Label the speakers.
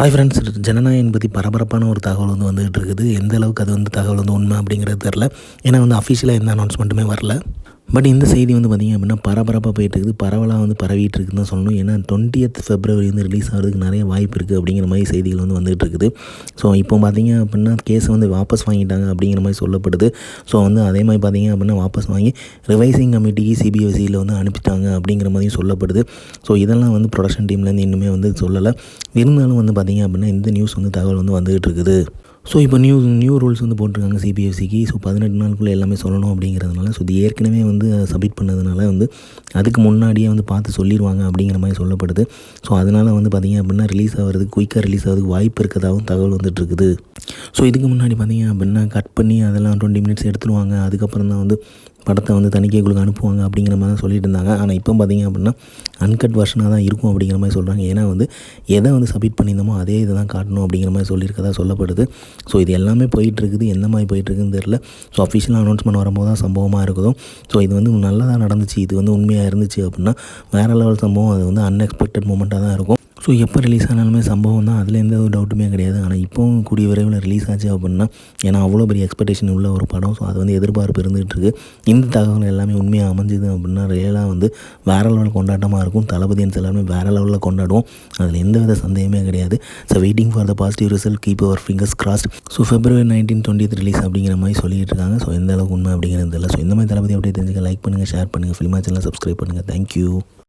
Speaker 1: Hi friends ஜனநாயகம் பற்றி பரபரப்பான ஒரு தகவல் வந்து வந்துகிட்டு இருக்குது. எந்த அளவுக்கு அது வந்து தகவல் வந்து உண்மை அப்படிங்கிறது தெரில ஏன்னா வந்து அஃபிஷியலாக எந்த அனௌன்ஸ்மெண்ட்டுமே வரல. பட் இந்த செய்தி வந்து பார்த்திங்க அப்படின்னா பரபரப்பாக போயிட்டு இருக்குது பரவலாக வந்து பரவிட்டு இருக்குன்னு தான் சொல்லணும். ஏன்னா டுவெண்ட்டியத் ஃபெப்ரவரி வந்து ரிலீஸ் ஆகிறதுக்கு நிறைய வாய்ப்பு இருக்குது அப்படிங்கிற மாதிரி செய்திகள் வந்து வந்துகிட்டு இருக்குது ஸோ இப்போ பார்த்திங்க அப்படின்னா கேஸை வந்து வாபஸ் வாங்கிட்டாங்க அப்படிங்கிற மாதிரி சொல்லப்படுது. ஸோ வந்து அதே மாதிரி பார்த்திங்க அப்படின்னா வாபஸ் வாங்கி ரிவைசிங் கமிட்டிக்கு சிபிஎஸ்சியில் வந்து அனுப்பிட்டாங்க அப்படிங்கிற மாதிரியும் சொல்லப்படுது. ஸோ இதெல்லாம் வந்து ப்ரொடக்ஷன் டீம்லேருந்து இன்னுமே வந்து சொல்லலை. இருந்தாலும் வந்து பார்த்திங்க அப்படின்னா இந்த நியூஸ் வந்து தகவல் வந்து வந்துகிட்டு இருக்குது ஸோ இப்போ நியூ நியூ ரூல்ஸ் வந்து போட்டிருக்காங்க சிபிஎஸ்சிக்கு ஸோ பதினெட்டு நாளுக்குள்ளே எல்லாமே சொல்லணும் அப்படிங்கிறதுனால ஸோ இது ஏற்கனவே வந்து சப்மிட் பண்ணதுனால வந்து அதுக்கு முன்னாடியே வந்து பார்த்து சொல்லிடுவாங்க அப்படிங்கிற மாதிரி சொல்லப்படுது. ஸோ அதனால் வந்து பார்த்திங்க அப்படின்னா ரிலீஸ் ஆகிறதுக்கு குயிக்காக ரிலீஸ் ஆகிறதுக்கு வாய்ப்பு இருக்கதாகவும் தகவல் வந்துட்டுருக்குது. ஸோ இதுக்கு முன்னாடி பார்த்திங்க அப்படின்னா கட் பண்ணி அதெல்லாம் டுவெண்ட்டி மினிட்ஸ் எடுத்துருவாங்க. அதுக்கப்புறம் தான் வந்து படத்தை வந்து தணிக்கைக்குழுக்கு அனுப்புவாங்க அப்படிங்கிற மாதிரி தான் சொல்லிட்டு இருந்தாங்க. ஆனால் இப்போ பார்த்திங்க அப்படின்னா அன்கட் வெர்ஷனாக தான் இருக்கும் அப்படிங்கிற மாதிரி சொல்கிறாங்க ஏன்னா வந்து எதை வந்து சப்மிட் பண்ணியிருந்தோமோ அதே இதை தான் காட்டணும் அப்படிங்கிற மாதிரி சொல்லியிருக்கதா சொல்லப்படுது. ஸோ இது எல்லாமே போயிட்டுருக்குது. எந்த மாதிரி போயிட்டுருக்குன்னு தெரில ஸோ அஃபிஷியல் அனௌன்ஸ்மெண்ட் வரும்போது தான் சம்பவமாக இருக்குதும் ஸோ இது வந்து நல்லதாக நடந்துச்சு. இது வந்து உண்மையாக இருந்துச்சு அப்படின்னா வேறு லெவல் சம்பவம். அது வந்து அன்எக்ஸ்பெக்டட் மூமெண்ட்டாக தான் இருக்கும். ஸோ எப்போ ரிலீஸ் ஆனாலுமே சம்பவம் தான் அதில் எந்த ஒரு டவுட்டுமே கிடையாது. ஆனால் இப்போவும் கூடிய விரைவில் ரிலீஸ் ஆச்சு அப்படின்னா ஏன்னா அவ்வளோ பெரிய எக்ஸ்பெக்டேஷன் உள்ள ஒரு படம். ஸோ அது வந்து எதிர்பார்ப்பு இருந்துகிட்டு இருக்குது இந்த தகவல் எல்லாமே உண்மையாக அமைஞ்சுது அப்படின்னா ரியலாக வந்து வேறு லெவலில் கொண்டாட்டமாக இருக்கும். தளபதியன்ஸ் எல்லாமே வேறு லெவலில் கொண்டாடுவோம். அதில் எந்த வித சந்தேகமே கிடையாது. So waiting for the positive result keep our fingers crossed so February nineteen twenty release அப்படிங்கிற மாதிரி சொல்லிட்டு இருக்காங்க. ஸோ எந்த அளவுக்கு உண்மை அப்படிங்கிறது இல்லை ஸோ இந்த மாதிரி தளபதி அப்படியே தெரிஞ்சுக்க லைக் பண்ணுங்கள் ஷேர் பண்ணுங்கள் ஃபிலிமா சேனல் சப்ஸ்கிரைப் பண்ணுங்கள் தேங்க்யூ